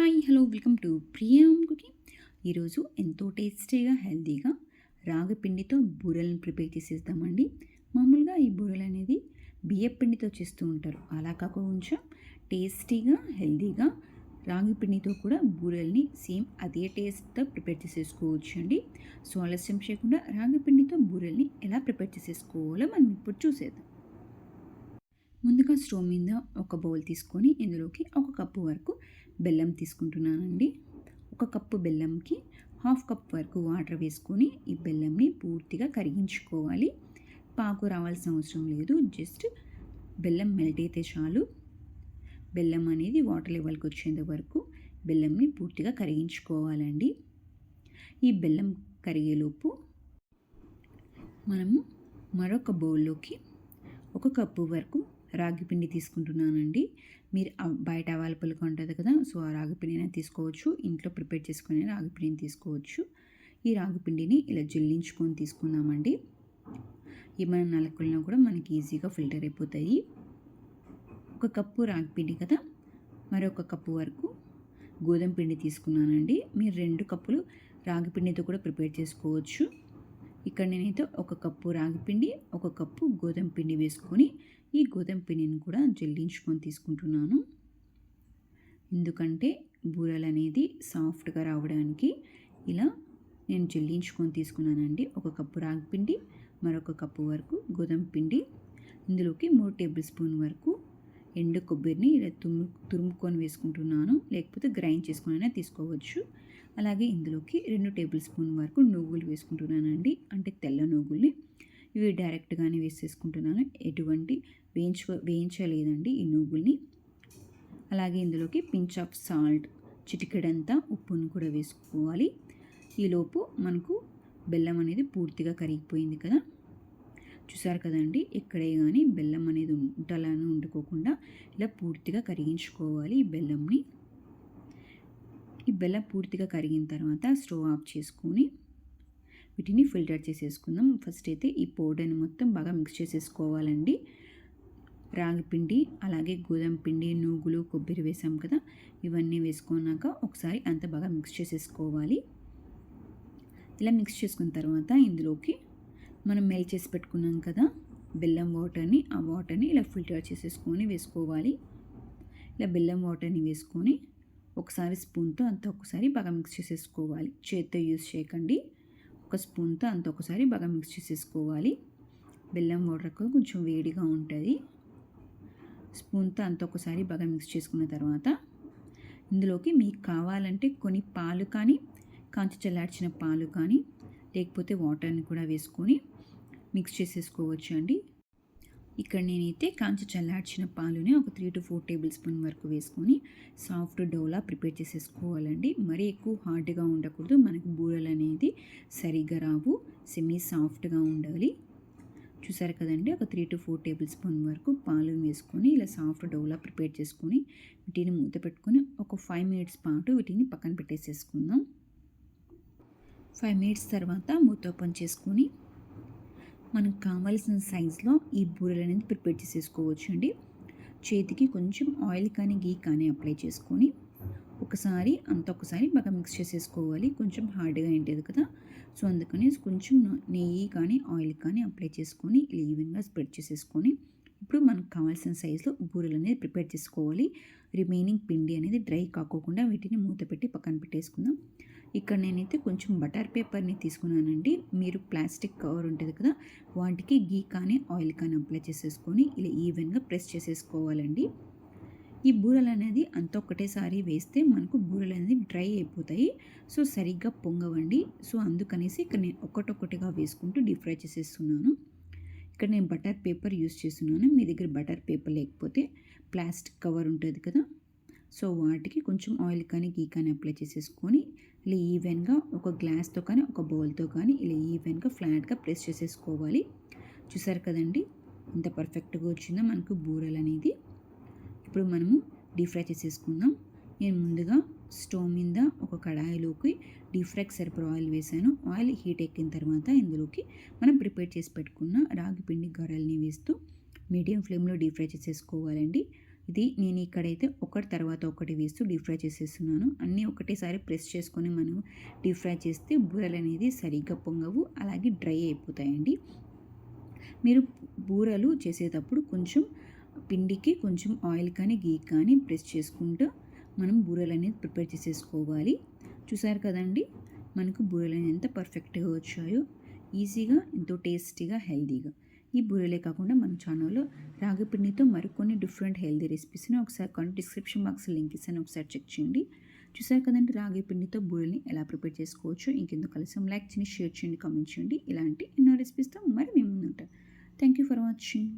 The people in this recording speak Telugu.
Hi hello welcome to Priyam cooking. ఈరోజు ఎంతో టేస్టీగా హెల్తీగా రాగి పిండితో బూరెలను ప్రిపేర్ చేసేద్దామండి. మామూలుగా ఈ బూరెలు అనేది బియ్యపిండితో చేస్తూ ఉంటారు. అలా కాకుండా టేస్టీగా హెల్తీగా రాగి పిండితో కూడా బూరెల్ని సేమ్ అదే టేస్ట్తో ప్రిపేర్ చేసేసుకోవచ్చు అండి సో ఆలస్యం చేయకుండా రాగి పిండితో బూరెల్ని ఎలా ప్రిపేర్ చేసేసుకోవాలో మనం ఇప్పుడు చూసేద్దాం. ముందుగా స్టవ్ మీద ఒక బౌల్ తీసుకొని ఇందులోకి ఒక కప్పు వరకు బెల్లం తీసుకుంటున్నానండి. ఒక కప్పు బెల్లంకి హాఫ్ కప్ వరకు వాటర్ వేసుకొని ఈ బెల్లంని పూర్తిగా కరిగించుకోవాలి. పాకు రావాల్సిన అవసరం లేదు. జస్ట్ బెల్లం మెల్ట్ అయితే చాలు. బెల్లం అనేది వాటర్ లెవెల్కి వచ్చేంత వరకు బెల్లంని పూర్తిగా కరిగించుకోవాలండి. ఈ బెల్లం కరిగేలోపు మనము మరొక బౌల్లోకి ఒక కప్పు వరకు రాగి పిండి తీసుకుంటున్నానండి. మీరు బయట అవైలబుల్గా ఉంటుంది కదా సో ఆ రాగి అయినా తీసుకోవచ్చు. ఇంట్లో ప్రిపేర్ చేసుకునే రాగి పిండిని తీసుకోవచ్చు. ఈ రాగి పిండిని ఇలా జల్లించుకొని తీసుకుందామండి. ఏమైనా నలకలను కూడా మనకి ఈజీగా ఫిల్టర్ అయిపోతాయి. ఒక కప్పు రాగి పిండి కదా మరొక కప్పు వరకు గోధుమ పిండి తీసుకున్నానండి. మీరు రెండు కప్పులు రాగి పిండితో కూడా ప్రిపేర్ చేసుకోవచ్చు. ఇక్కడ నేనైతే ఒక కప్పు రాగి పిండి ఒక కప్పు గోధుమ పిండి వేసుకొని ఈ గోధుమ పిండిని కూడా జల్లించుకొని తీసుకుంటున్నాను. ఎందుకంటే బూరలు అనేది సాఫ్ట్గా రావడానికి ఇలా నేను జల్లించుకొని తీసుకున్నానండి. ఒక కప్పు రాగి పిండి మరొక కప్పు వరకు గోధుమ పిండి ఇందులోకి మూడు టేబుల్ స్పూన్ వరకు ఎండు కొబ్బరిని ఇలా తురుము తురుముకొని వేసుకుంటున్నాను. లేకపోతే గ్రైండ్ చేసుకుని తీసుకోవచ్చు. అలాగే ఇందులోకి రెండు టేబుల్ స్పూన్ వరకు నువ్వులు వేసుకుంటున్నానండి. అంటే తెల్ల నువ్వుల్ని ఇవి డైరెక్ట్గానే వేసేసుకుంటున్నాను. ఎటువంటి వేయించ వేయించలేదండి ఈ నువ్వుల్ని. అలాగే ఇందులోకి పించ్ ఆఫ్ సాల్ట్ చిటికెడంతా ఉప్పును కూడా వేసుకోవాలి. ఈలోపు మనకు బెల్లం అనేది పూర్తిగా కరిగిపోయింది కదా. చూసారు కదండి ఎక్కడే కానీ బెల్లం అనేది ఉంటలాను వండుకోకుండా ఇలా పూర్తిగా కరిగించుకోవాలి ఈ బెల్లంని. ఈ బెల్లం పూర్తిగా కరిగిన తర్వాత స్టవ్ ఆఫ్ చేసుకొని వీటిని ఫిల్టర్ చేసేసుకుందాం. ఫస్ట్ అయితే ఈ పౌడర్ని మొత్తం బాగా మిక్స్ చేసేసుకోవాలండి. రాగి పిండి అలాగే గోధుమ పిండి నూగులు కొబ్బరి వేసాం కదా ఇవన్నీ వేసుకున్నాక ఒకసారి అంత బాగా మిక్స్ చేసేసుకోవాలి. ఇలా మిక్స్ చేసుకున్న తర్వాత ఇందులోకి మనం మెల్ చేసి పెట్టుకున్నాం కదా బెల్లం వాటర్ని ఆ వాటర్ని ఇలా ఫిల్టర్ చేసేసుకొని వేసుకోవాలి. ఇలా బెల్లం వాటర్ని వేసుకొని ఒకసారి స్పూన్తో అంత ఒకసారి బాగా మిక్స్ చేసేసుకోవాలి. చేత్తో యూస్ చేయకండి. ఒక స్పూన్తో అంత ఒకసారి బాగా మిక్స్ చేసేసుకోవాలి. బెల్లం వాటర్ కొంచెం వేడిగా ఉంటుంది. స్పూన్తో అంత ఒకసారి బాగా మిక్స్ చేసుకున్న తర్వాత ఇందులోకి మీకు కావాలంటే కొన్ని పాలు కానీ కాంచి చల్లార్చిన పాలు కానీ లేకపోతే వాటర్ని కూడా వేసుకొని మిక్స్ చేసేసుకోవచ్చు అండి ఇక్కడ నేనైతే కాంచి చల్లార్చిన పాలుని ఒక three to four tablespoon వరకు వేసుకొని సాఫ్ట్ డౌలా ప్రిపేర్ చేసేసుకోవాలండి. మరీ ఎక్కువ హార్డ్గా ఉండకూడదు. మనకు బూరలు అనేది సరిగ్గా రావు. సెమీ సాఫ్ట్గా ఉండాలి. చూసారు కదండి? ఒక three to four tablespoon వరకు పాలు వేసుకొని ఇలా సాఫ్ట్ డౌలా ప్రిపేర్ చేసుకొని వీటిని మూత పెట్టుకొని ఒక ఫైవ్ మినిట్స్ పాటు వీటిని పక్కన పెట్టేసేసుకుందాం. ఫైవ్ మినిట్స్ తర్వాత మూత ఓపెన్ చేసుకొని మనకు కావాల్సిన సైజులో ఈ బూరెలు అనేది ప్రిపేర్ చేసేసుకోవచ్చు అండి. చేతికి కొంచెం ఆయిల్ కానీ గీ కానీ అప్లై చేసుకొని ఒకసారి అంత ఒకసారి బాగా మిక్స్ చేసేసుకోవాలి. కొంచెం హార్డ్గా ఉంటుంది కదా? సో అందుకని కొంచెం నెయ్యి కానీ ఆయిల్ కానీ అప్లై చేసుకొని ఈవెన్గా స్ప్రెడ్ చేసేసుకొని ఇప్పుడు మనకు కావాల్సిన సైజులో బూరెలు అనేది ప్రిపేర్ చేసుకోవాలి. రిమైనింగ్ పిండి అనేది డ్రై కాకోకుండా వీటిని మూత పెట్టి పక్కన పెట్టేసుకుందాం. ఇక్కడ నేనైతే కొంచెం బటర్ పేపర్ని తీసుకున్నానండి. మీరు ప్లాస్టిక్ కవర్ ఉంటుంది కదా వాటికి గీ కానీ ఆయిల్ కానీ అప్లై చేసేసుకొని ఇలా ఈవెన్గా ప్రెస్ చేసేసుకోవాలండి. ఈ బూరలు అనేది అంత ఒకటేసారి వేస్తే మనకు బూరలు అనేది డ్రై అయిపోతాయి. సో సరిగ్గా పొంగవండి. సో అందుకనేసి ఇక్కడ నేను ఒకటొకటిగా వేసుకుంటూ డీప్ ఫ్రై చేసేస్తున్నాను. ఇక్కడ నేను బటర్ పేపర్ యూస్ చేస్తున్నాను. మీ దగ్గర బటర్ పేపర్ లేకపోతే ప్లాస్టిక్ కవర్ ఉంటుంది కదా సో వాటికి కొంచెం ఆయిల్ కానీ గీ కానీ అప్లై చేసేసుకొని ఇలా ఈవెన్గా ఒక గ్లాస్తో కానీ ఒక బౌల్తో కానీ ఇలా ఈవెన్గా ఫ్లాట్గా ప్రెస్ చేసేసుకోవాలి. చూసారు కదండి? ఇంత పర్ఫెక్ట్గా వచ్చిందో మనకు బూరెలు అనేది? ఇప్పుడు మనము డీప్ ఫ్రై చేసేసుకుందాం. నేను ముందుగా స్టవ్ మీద ఒక కడాయిలోకి డీప్ ఫ్రైకి సరిపడ ఆయిల్ వేసాను. ఆయిల్ హీట్ ఎక్కిన తర్వాత ఇందులోకి మనం ప్రిపేర్ చేసి పెట్టుకున్న రాగి పిండి గొర్రెల్ని వేస్తూ మీడియం ఫ్లేమ్లో డీప్ ఫ్రై చేసేసుకోవాలండి. ఇది నేను ఇక్కడైతే ఒకటి తర్వాత ఒకటి వేస్తూ డీప్ ఫ్రై చేసేస్తున్నాను. అన్నీ ఒకటేసారి ప్రెస్ చేసుకొని మనం డీప్ ఫ్రై చేస్తే బూరెలు అనేది సరిగ్గా పొంగవు అలాగే డ్రై అయిపోతాయండి. మీరు బూరెలు చేసేటప్పుడు కొంచెం పిండికి కొంచెం ఆయిల్ కానీ గీ కానీ ప్రెస్ చేసుకుంటూ మనం బూరెలు అనేది ప్రిపేర్ చేసేసుకోవాలి. చూసారు కదండి మనకు బూరెలు అనేది ఎంత పర్ఫెక్ట్గా వచ్చాయో ఈజీగా ఎంతో టేస్టీగా హెల్తీగా. ఈ బూరెలే కాకుండా మన ఛానల్లో రాగి పిండితో మరికొన్ని డిఫరెంట్ హెల్తీ రెసిపీస్ని ఒకసారి కొన్ని డిస్క్రిప్షన్ బాక్స్ లింక్ ఇస్తాను. ఒకసారి చెక్ చేయండి. చూసారు కదండి రాగి పిండితో బూరెల్ని ఎలా ప్రిపేర్ చేసుకోవచ్చు? ఇంకెందుకు కలిసి లైక్ చేయండి షేర్ చేయండి కామెంట్ చేయండి. ఇలాంటి ఎన్నో రెసిపీస్తో మరి మేము ముందుంటాం థ్యాంక్ యూ ఫర్ వాచింగ్.